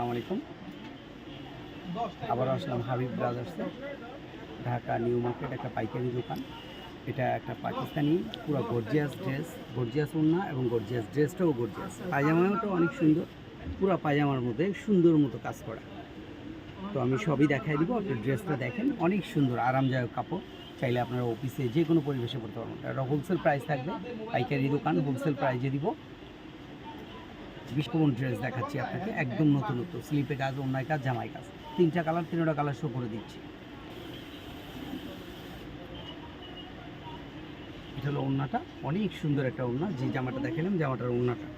আলাইকুম। আবার আসলাম হাবিব ব্রাদার্সে ঢাকা নিউ মার্কেট একটা পাইকারি দোকান। এটা একটা পাকিস্তানি, পুরো গর্জিয়াস ড্রেস গর্জিয়াস ওড়না এবং গর্জিয়াস ড্রেসটাও গর্জিয়াস পায়জামাটাও অনেক সুন্দর, পুরো পায়জামার মধ্যে সুন্দর মতো কাজ করা। তো আমি সবই দেখাই দিব, আপনি ড্রেসটা দেখেন। অনেক সুন্দর, আরামদায়ক কাপড়। চাইলে আপনারা অফিসে যে কোনো পরিবেশে পড়তে পারবেন। এটা হোলসেল প্রাইস থাকবে। পাইকারি দোকান হোলসেল প্রাইজে দিব। বিস্কমন ড্রেস দেখাচ্ছি আপনাকে, একদম নতুন নতুন, স্লিপে কাজ অন্যায় কাজ জামাই কাজ। তিনটা কালার তিনটা কালার শো করে দিচ্ছি। এটা হলো ওড়নাটা, অনেক সুন্দর একটা ওড়না, যে জামাটা দেখালাম, জামাটার ওড়নাটা।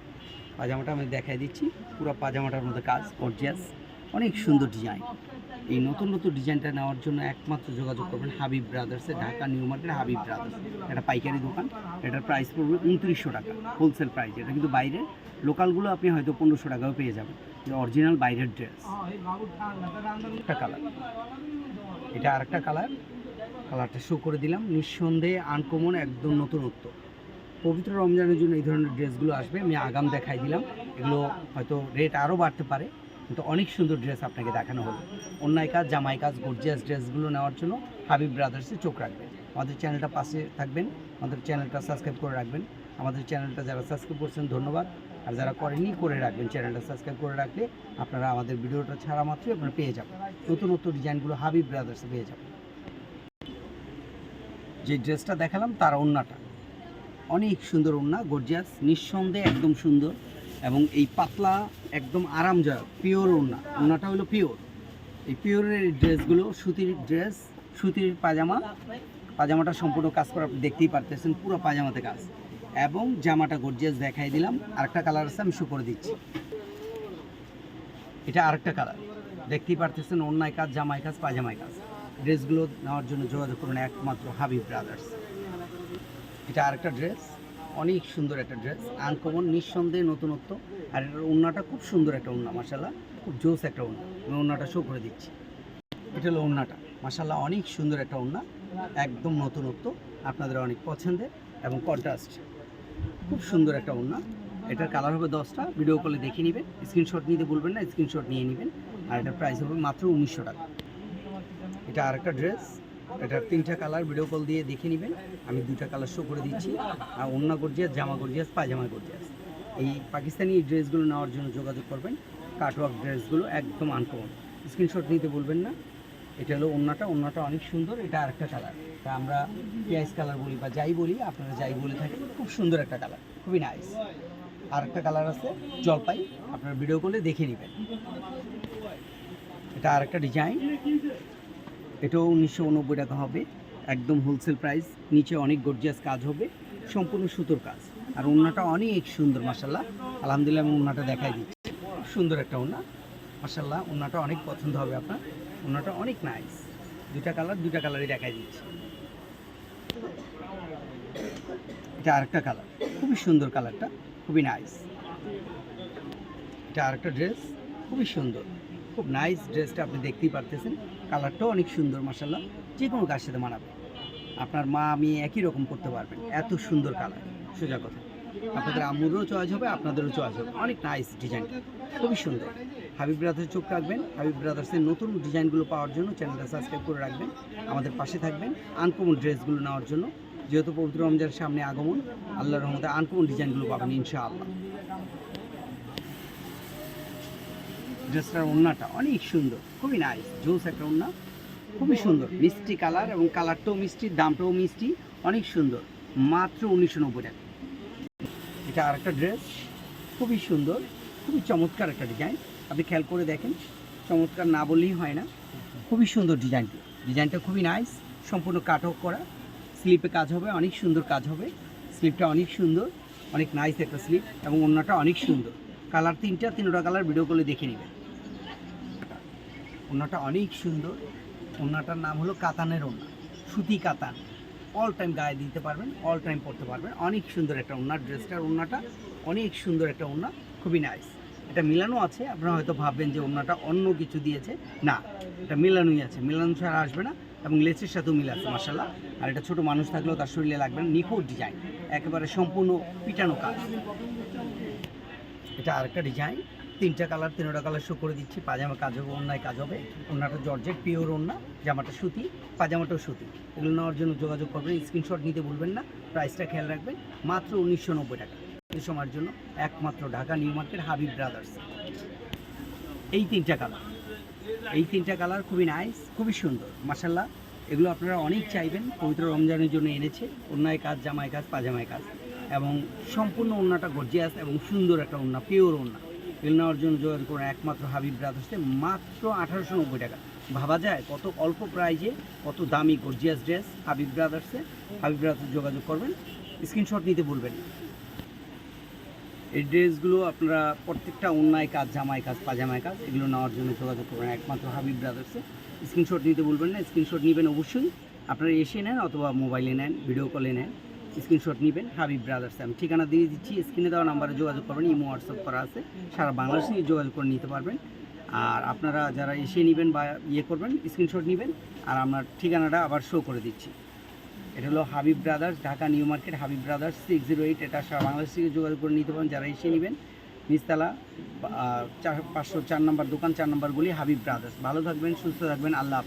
পাজামাটা আমি দেখাই দিচ্ছি, পুরো পাজামাটার মধ্যে কাজ গর্জিয়াস অনেক সুন্দর ডিজাইন এই নতুন নতুন ডিজাইনটা নেওয়ার জন্য একমাত্র যোগাযোগ করবেন Habib ব্রাদার্সে Dhaka new market Habib brothers এটা পাইকারি দোকান, এটার প্রাইস পড়বে উনত্রিশশো টাকা হোলসেল প্রাইস এটা কিন্তু বাইরে লোকালগুলো আপনি হয়তো পনেরোশো টাকাও পেয়ে যাবেন। অরিজিনাল বাইরের ড্রেস একটা কালার এটা আরেকটা কালার কালারটা শো করে দিলাম। নিঃসন্দেহে আনকমন একদম নতুনত্ব। পবিত্র রমজানের জন্য এই ধরনের ড্রেসগুলো আসবে, আমি আগাম দেখাই দিলাম। এগুলো হয়তো রেট আরও বাড়তে পারে। কিন্তু অনেক সুন্দর ড্রেস আপনাকে দেখানো হলো। অন্যায় কাজ জামাই কাজ গর্জিয়াস ড্রেসগুলো নেওয়ার জন্য হাবিব ব্রাদার্সে চোখ রাখবেন। আমাদের চ্যানেলটা পাশে থাকবেন, আমাদের চ্যানেলটা সাবস্ক্রাইব করে রাখবেন। আমাদের চ্যানেলটা যারা সাবস্ক্রাইব করছেন, ধন্যবাদ। আর যারা করেনি করে রাখবেন। চ্যানেলটা সাবস্ক্রাইব করে রাখলে আপনারা আমাদের ভিডিওটা ছাড়া মাত্রই আপনারা পেয়ে যাবেন। নতুন নতুন ডিজাইনগুলো হাবিব ব্রাদার্সে পেয়ে যাবেন। যে ড্রেসটা দেখালাম, তার ওড়নাটা অনেক সুন্দর ওড়না গর্জিয়াস নিঃসন্দেহে একদম সুন্দর। এবং এই পাতলা একদম আরামদায়ক পিওর ওড়না। ওড়নাটা হলো পিওর এই পিওরের ড্রেসগুলো সুতির ড্রেস সুতির পাজামা। পাজামাটা সম্পূর্ণ কাজ করা দেখতেই পারতেছেন, পুরো পাজামাতে কাজ। এবং জামাটা গর্জিয়াস দেখাই দিলাম। আরেকটা কালার আছে, আমি শো করে দিচ্ছি। এটা আরেকটা কালার দেখতেই পারতেছেন অন্যায় কাজ জামাই কাজ পাজামাই কাজ। ড্রেসগুলো নেওয়ার জন্য যোগাযোগ করুন একমাত্র হাবিব ব্রাদার্স এটা আরেকটা ড্রেস অনেক সুন্দর একটা ড্রেস আনকমন নিঃসন্দেহে নতুনত্ব। আর এটার ওড়নাটা খুব সুন্দর একটা ওড়না মাসাল্লাহ খুব জোস একটা ওড়না। আমি ওড়নাটা শো করে দিচ্ছি। এটা হলো ওড়নাটা। মাসাল্লাহ অনেক সুন্দর একটা ওড়না, একদম নতুনত্ব, আপনাদের অনেক পছন্দের এবং কন্ট্রাস্ট খুব সুন্দর একটা ওড়না। এটার কালার হবে দশটা। ভিডিও কলে দেখে নেবেন। স্ক্রিনশট নিতে বলবেন না স্ক্রিনশট নিয়ে নেবেন। আর এটার প্রাইস হবে মাত্র উনিশশো টাকা। এটা আরেকটা ড্রেস এটার তিনটা কালার ভিডিও কল দিয়ে দেখে নেবেন। আমি দুটা কালার শো করে দিচ্ছি। আর অন্য গর্জিয়াস জামা গর্জিয়াস পায়জামা গর্জিয়াস এই পাকিস্তানি ড্রেসগুলো নেওয়ার জন্য যোগাযোগ করবেন। কাটওয়ার্ক ড্রেসগুলো একদম আনকমন স্ক্রিনশট নিতে বলবেন না। এটা হলো অন্যটা অন্যটা অনেক সুন্দর। এটা আরেকটা কালার তা আমরা পেঁয়াজ কালার বলি বা যাই বলি, আপনারা যাই বলে থাকেন। খুব সুন্দর একটা কালার খুবই নাইস আর একটা কালার আছে, জলপাই। আপনারা ভিডিও করলে দেখে নেবেন। এটা আরেকটা ডিজাইন এটাও উনিশশো উনব্বই টাকা হবে। একদম হোলসেল প্রাইস নিচে অনেক গর্জিয়াস কাজ হবে। সম্পূর্ণ সুতোর কাজ। আর ওড়নাটা অনেক সুন্দর মাসাল্লাহ আলহামদুলিল্লাহ আমি ওড়নাটা দেখাই দিচ্ছি। সুন্দর একটা ওড়না। মাসাল্লাহ ওড়নাটা অনেক পছন্দ হবে আপনার। ওড়নাটা অনেক নাইস দুটা কালার দুটা কালারই দেখাই দিচ্ছি। এটা আরেকটা কালার খুবই সুন্দর কালারটা খুবই নাইস এটা আরেকটা ড্রেস খুবই সুন্দর। খুব নাইস ড্রেসটা আপনি দেখতেই পারতেছেন। কালারটাও অনেক সুন্দর মাসাল্লাহ যে কোনো কার সাথে মানাবে। আপনার মা আমি একই রকম করতে পারবেন। এত সুন্দর কালার। সোজা কথা। আপনাদের আম্মুরও চয়েস হবে, আপনাদেরও চয়েস হবে। অনেক নাইস ডিজাইনটা খুবই সুন্দর। হাবিব ব্রাদার্সে চোখ রাখবেন। হাবিব ব্রাদার্সের নতুন ডিজাইনগুলো পাওয়ার জন্য চ্যানেলটা সাবস্ক্রাইব করে রাখবেন। আমাদের পাশে থাকবেন আনকমন ড্রেসগুলো নেওয়ার জন্য। যেহেতু পবিত্র রমজানের সামনে আগমন, আল্লাহর রহমতে আনকমন ডিজাইনগুলো পাবেন ইনশাআল্লাহ। ড্রেসটার ওড়নাটা অনেক সুন্দর, খুবই নাইস জোস একটা ওড়না, খুবই সুন্দর, মিষ্টি কালার এবং কালারটাও মিষ্টি, দামটাও মিষ্টি, অনেক সুন্দর, মাত্র উনিশশো নব্বই টাকা। এটা আরেকটা ড্রেস খুবই সুন্দর, খুবই চমৎকার একটা ডিজাইন আপনি খেয়াল করে দেখেন, চমৎকার না বললেই হয় না, খুবই সুন্দর ডিজাইনটি ডিজাইনটা খুবই নাইস সম্পূর্ণ কাটক করা স্লিপে কাজ হবে, অনেক সুন্দর কাজ হবে স্লিপটা অনেক সুন্দর, অনেক নাইস একটা স্লিপ এবং অন্যটা অনেক সুন্দর। কালার তিনটা তিনটা কালার ভিডিও করলে দেখে নেবেন। ওনাটা অনেক সুন্দর। ওনাটার নাম হলো কাতানের ওনা, সুতি কাতান। অল টাইম গায়ে দিতে পারবেন অল টাইম পরতে পারবেন। অনেক সুন্দর একটা ওনার ড্রেসটার ওনাটা অনেক সুন্দর একটা ওনা, খুবই নাইস এটা মিলানো আছে, আপনারা হয়তো ভাববেন যে ওনাটা অন্য কিছু দিয়েছে। না, এটা মিলানোই আছে। মিলানো ছাড়া আসবে না এবং লেসের সাথেও মিল আছে মাসাল্লাহ আর এটা ছোট মানুষ থাকলেও তার শরীরে লাগবে না, নিখুঁত ডিজাইন একেবারে সম্পূর্ণ পিটানো কাজ। এটা আরেকটা ডিজাইন তিনটা কালার তিনটা কালার শো করে দিচ্ছি। পাজামা কাজ হবে অন্যায় কাজ হবে। ওনাটা জর্জেট পিওর ওন্না জামাটা সুতি, পাজামাটাও সুতি। এগুলো নেওয়ার জন্য যোগাযোগ করবেন স্ক্রিনশট নিতে ভুলবেন না। প্রাইসটা খেয়াল রাখবেন, মাত্র উনিশশো নব্বই টাকা। এই সময়ের জন্য একমাত্র Dhaka new market, Habib brothers. এই তিনটা কালার। এই তিনটা কালার খুবই নাইস খুবই সুন্দর। মাসাল্লাহ এগুলো আপনারা অনেক চাইবেন। পবিত্র রমজানের জন্য এনেছে। অন্যায় কাজ জামাই কাজ, পাজামায় কাজ। এবং সম্পূর্ণ ওড়নাটা গর্জিয়াস এবং সুন্দর একটা ওড়না পিওর ওড়না। নেওয়ার জন্য যোগাযোগ করুন একমাত্র হাবিব ব্রাদার্সে মাত্র আঠারোশো নব্বই টাকা। ভাবা যায় কত অল্প প্রাইজে কত দামি গর্জিয়াস ড্রেস হাবিব ব্রাদার্সে হাবিব ব্রাদার্স যোগাযোগ করবেন স্ক্রিনশট নিতে ভুলবেন না। এই ড্রেসগুলো আপনারা প্রত্যেকটা অন্যায় কাজ, জামাই কাজ পাজামায় কাজ, এগুলো নেওয়ার জন্য যোগাযোগ করবেন, একমাত্র হাবিব ব্রাদার্সে স্ক্রিনশট নিতে বলবেন না স্ক্রিনশট নেবেন অবশ্যই। আপনারা এসে নেন অথবা মোবাইলে নেন ভিডিও কলে নেন। স্ক্রিনশট নেবেন হাবিব ব্রাদার্স আমি ঠিকানা দিয়ে দিচ্ছি স্ক্রিনে দেওয়া নাম্বারে যোগাযোগ করবেন ইমো হোয়াটসঅ্যাপ করা আছে সারা বাংলাদেশে যোগাযোগ করে নিতে পারবেন। আর আপনারা যারা এসে নেবেন বা ইয়ে করবেন স্ক্রিনশট নেবেন আর আমার ঠিকানাটা আবার শো করে দিচ্ছি। এটা হলো Habib brothers Dhaka new market Habib brothers six zero eight এটা সারা বাংলাদেশ থেকে যোগাযোগ করে নিতে পারেন যারা এসে নেবেন। নিচতলা আহ, চার পাঁচশো চার নম্বর দোকান চার নম্বরগুলি হাবিব ব্রাদার্স ভালো থাকবেন সুস্থ থাকবেন আল্লাহ